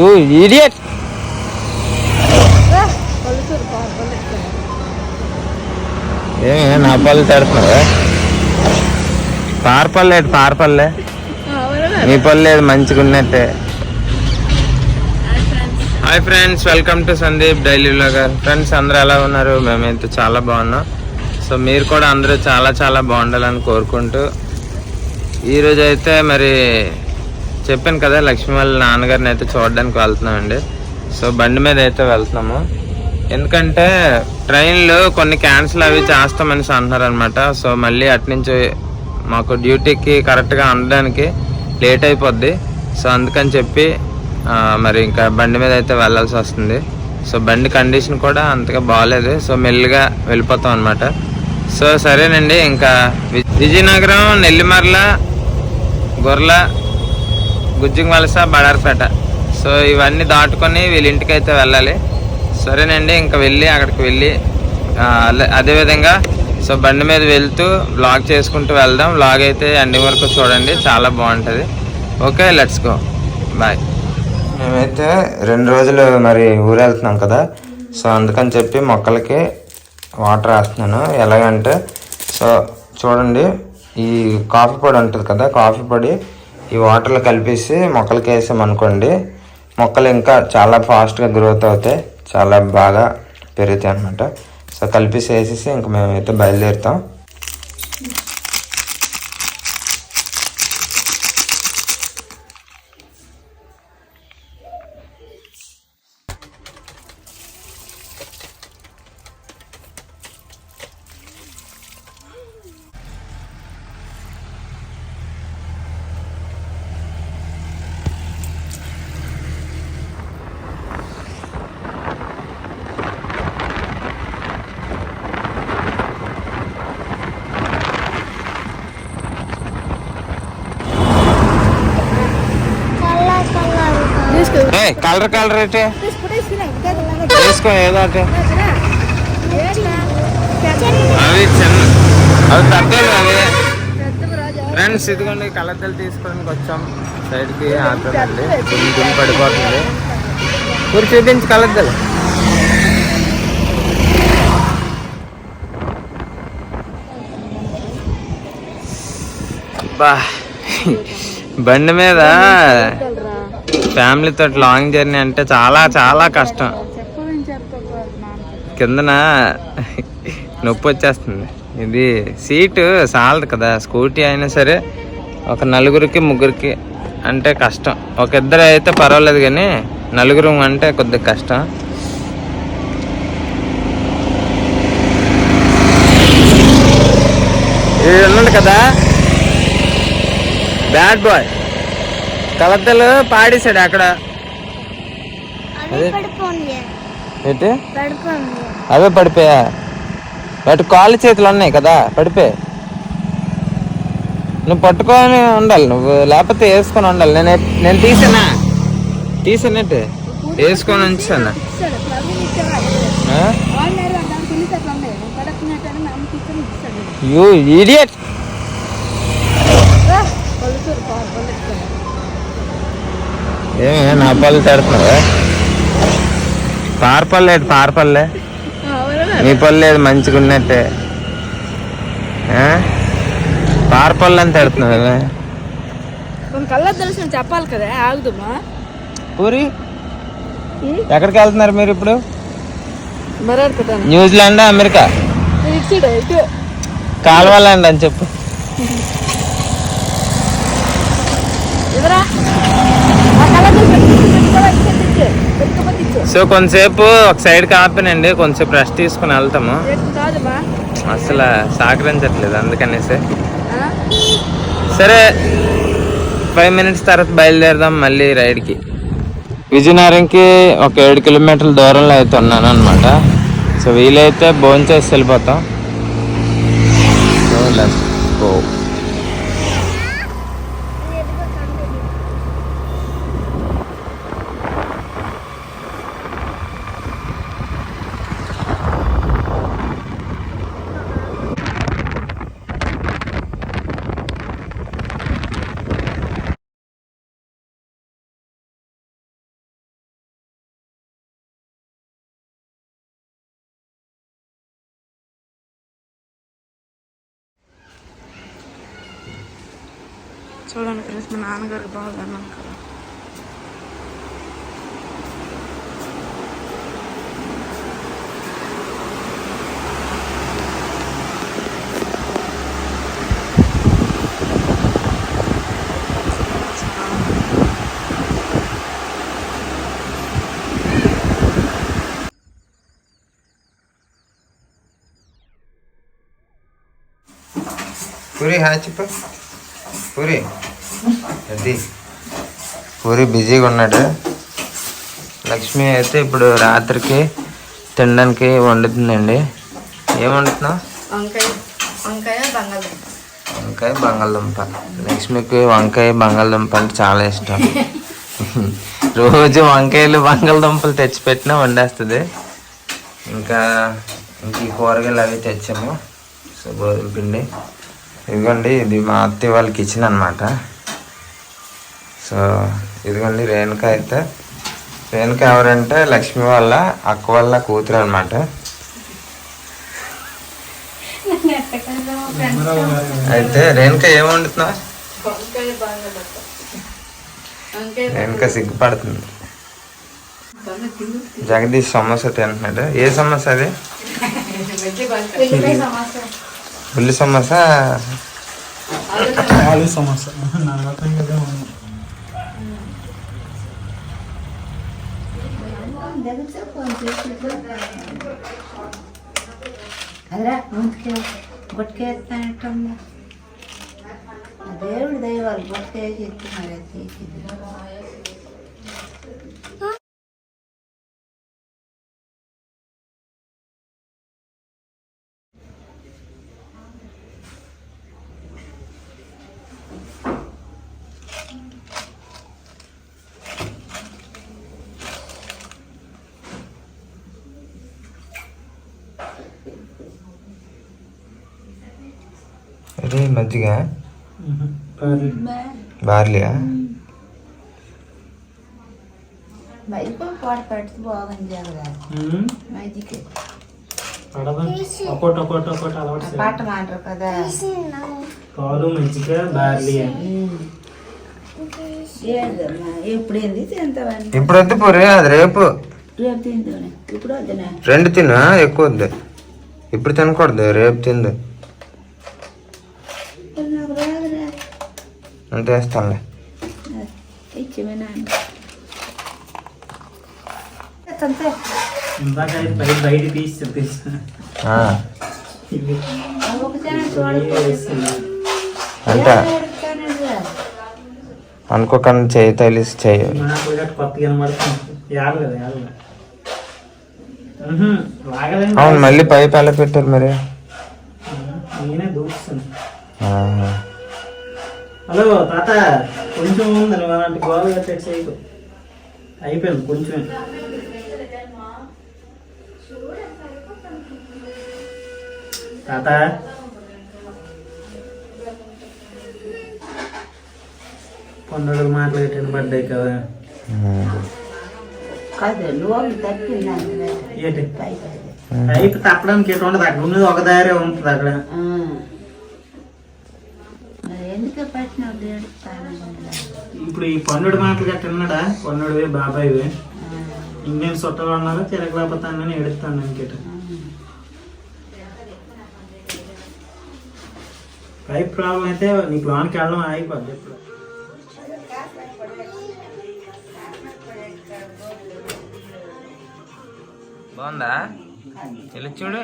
You idiot ఏమే నా పళ్ళు తడుతున్నావా? పారపల్లేదు పారపల్లే నీ పళ్ళు లేదు మంచిగా ఉన్నట్టే. Hi friends welcome to Sandeep daily vlogger friends అందరూ ఎలా ఉన్నారు? మేమైతే చాలా బాగున్నాం. సో మీరు కూడా అందరూ చాలా చాలా బాగుండాలని కోరుకుంటూ ఈరోజు అయితే మరి చెప్పాను కదా లక్ష్మీ వాళ్ళ నాన్నగారిని అయితే చూడడానికి వెళ్తున్నామండి. సో బండి మీద అయితే వెళ్తున్నాము. ఎందుకంటే ట్రైన్లు కొన్ని క్యాన్సిల్ అవి చేస్తామని అంటున్నారు అనమాట సో మళ్ళీ అట్నుంచి మాకు డ్యూటీకి కరెక్ట్గా అందడానికి లేట్ అయిపోద్ది. సో అందుకని చెప్పి మరి ఇంకా బండి మీద అయితే వెళ్ళాల్సి వస్తుంది. సో బండి కండిషన్ కూడా అంతగా బాగాలేదు సో మెల్లిగా వెళ్ళిపోతాం అనమాట సో సరేనండి ఇంకా విజయనగరం నెల్లిమర్ల గొర్ల గుజ్జింగ్ వలస బడార్పేట. సో ఇవన్నీ దాటుకొని వీళ్ళ ఇంటికి అయితే వెళ్ళాలి. సరేనండి ఇంకా వెళ్ళి అక్కడికి వెళ్ళి అదేవిధంగా సో బండి మీద వెళ్తూ బ్లాగ్ చేసుకుంటూ వెళ్దాం. బ్లాగ్ అయితే ఎండింగ్ వరకు చూడండి చాలా బాగుంటుంది. ఓకే లెట్స్ గో బాయ్ మేమైతే రెండు రోజులు మరి ఊరు వెళ్తున్నాం కదా. సో అందుకని చెప్పి మొక్కలకి వాటర్ వేస్తున్నాను. ఎలాగంటే సో చూడండి ఈ కాఫీ పొడి ఉంటుంది కదా కాఫీ పొడి ఈ వాటర్లో కలిపేసి మొక్కలకి వేసామనుకోండి మొక్కలు ఇంకా చాలా ఫాస్ట్గా గ్రోత్ అవుతాయి. చాలా బాగా పెరుగుతాయి అనమాట సో కలిపేసి వేసేసి ఇంకా మేమైతే బయలుదేరుతాం ఏ కలర్ కలర్ అయితే వేసుకో ఏదో అవి చిన్న అవి పెద్దవి అవి ఫ్రెండ్స్ ఇదిగోండి కలర్తలు తీసుకోవడానికి వచ్చాం. సైడ్కి ఆపండి దుమ్ము దుమ్ము పడిపోతుంది. ఊరు చూపించి కలర్తలు బా బండి మీద ఫ్యామిలీతో లాంగ్ జర్నీ అంటే చాలా చాలా కష్టం. కిందన నొప్పి వచ్చేస్తుంది. ఇది సీటు సాలదు కదా స్కూటీ అయినా సరే ఒక నలుగురికి ముగ్గురికి అంటే కష్టం. ఒక ఇద్దరు అయితే పర్వాలేదు కానీ నలుగురు అంటే కొద్దిగా కష్టం. ఇది ఉన్నాడు కదా. Bad boy. కలద్దలు పాడేశాడు అక్కడ. ఏంటి? అవే పడిపోయా? వాటి కాళ్ళు చేతులు ఉన్నాయి కదా పడిపోయి? నువ్వు పట్టుకొని ఉండాలి నువ్వు లేకపోతే వేసుకొని ఉండాలి. నేను నేను తీసానా? తీసానట్టు వేసుకొని ఉంచాను? ఇస్తాడు ప్రవీణ్ ఏమే నా పళ్ళు తడుతున్నావా పారపల్లేదు పారపల్లే నీ పళ్ళు లేదు మంచిగా ఉన్నట్టే. ఆ? పారపల్లి అని తడుతున్నావా కళ్ళ తెలిసిన చెప్పాలి కదా ఆగుదమ్మా పూరి ఎక్కడికి వెళ్తున్నారు మీరు ఇప్పుడు? New Zealand America? కాలువలండి అని చెప్పు. సో కొంతసేపు ఒక సైడ్ కాపనండి కొంతసేపు రెస్ట్ తీసుకుని వెళ్తాము. అసలు సహకరించట్లేదు అందుకనేసి? సరే ఫైవ్ మినిట్స్ తర్వాత బయలుదేరదాం మళ్ళీ రైడ్కి విజయనగరంకి ఒక ఏడు కిలోమీటర్ల దూరంలో అయితే ఉన్నాను అనమాట సో వీలైతే భోంచేసి వెళ్ళిపోతాం. సో లెట్స్ చూడండి ఫ్రెండ్స్ మా నాన్నగారికి బాగా అన్నాం కదా. పూరి హాయ్ చెప్పు. పూరి? అది పూరి బిజీగా ఉన్నాడు. లక్ష్మి అయితే ఇప్పుడు రాత్రికి తినడానికి వండుతుందండి. ఏం వండుతున్నావు? వంకాయ వంకాయ బంగాళదుంప. వంకాయ బంగాళదుంప. లక్ష్మికి వంకాయ బంగాళదుంప అంటే చాలా ఇష్టం. రోజు వంకాయలు బంగాళదుంపలు తెచ్చిపెట్టినా వండేస్తుంది. ఇంకా ఇంక ఈ కూరగాయలు అవి తెచ్చాము. సో గోధుమ పిండి. ఇదిగోండి ఇది మా అత్తయ్య వాళ్ళ కిచెన్ అనమాట సో ఇదిగోండి రేణుక అయితే. రేణుక ఎవరంటే లక్ష్మి వాళ్ళ అక్క వాళ్ళ కూతురు అనమాట అయితే రేణుక ఏం వండుతున్నావు? రేణుక సిగ్గుపడుతుంది. జగదీష్ సమోసా తింటున్నాడు. ఏ సమోసా అది? ఉల్లి సమోసా ఆలు సమోసా అదరా ముందుకే బొట్టుకేస్తానట్టమ్మా దేవుడి దైవాలు ఎత్తున్నారు ఇది మజ్జిగ పర్లేదు. బార్లియా మైకో పాట పెడితే బాగుంది జగరా ఉమ్, మైజికి పడదా ఒకటి ఒకటి ఒకటి అలవాటు చేయాలి. పాట మాటరు కదా పాలు మజ్జిగ బార్లీ అని ఏందమ్మా ఎప్పుడు ఏంది తింటావని ఇప్పుడు వద్దు పూరి అది రేపు రేపు తింటాను ఇప్పుడు వద్దునా రెండు తిను ఎక్కువ వద్దు ఇప్పుడు తినకూడదు రేపు తిందు అంత వేస్తానులే బయట తీసి. అంటే అనుకోకుండా చేయి తగిలిసి చేయి అవును మళ్ళీ పైపు ఎలా పెట్టారు మరి. హలో తాత. కొంచెం ఉంది అలాంటి గోల కట్టేసి చేయకు అయిపోయింది కొంచెం తాత. పన్నుడు మాటలు గిట్ట పడ్డాయి కదా ఏంటి? పైపు తప్పడానికి ఎటు ఉండదు అక్కడ ఉన్నది ఒక దారే ఉంటుంది అక్కడ. ఎందుకు పెట్టినావు దేడుతాను ఇప్పుడు ఈ పన్నుడు మాటలు గట్ట విన్నాడా? పన్నుడివి బాబాయ్వి. ఇంకేం చుట్టాలు ఉన్నారు తిరగలేకపోతానని ఎడుస్తాను ఇంకేట. పైప్ ప్రాబ్లం అయితే నీకు లోనికి వెళ్ళడం ఆగిపోద్ది ఇప్పుడు. బాగుందా? వెళ్ళి చూడు.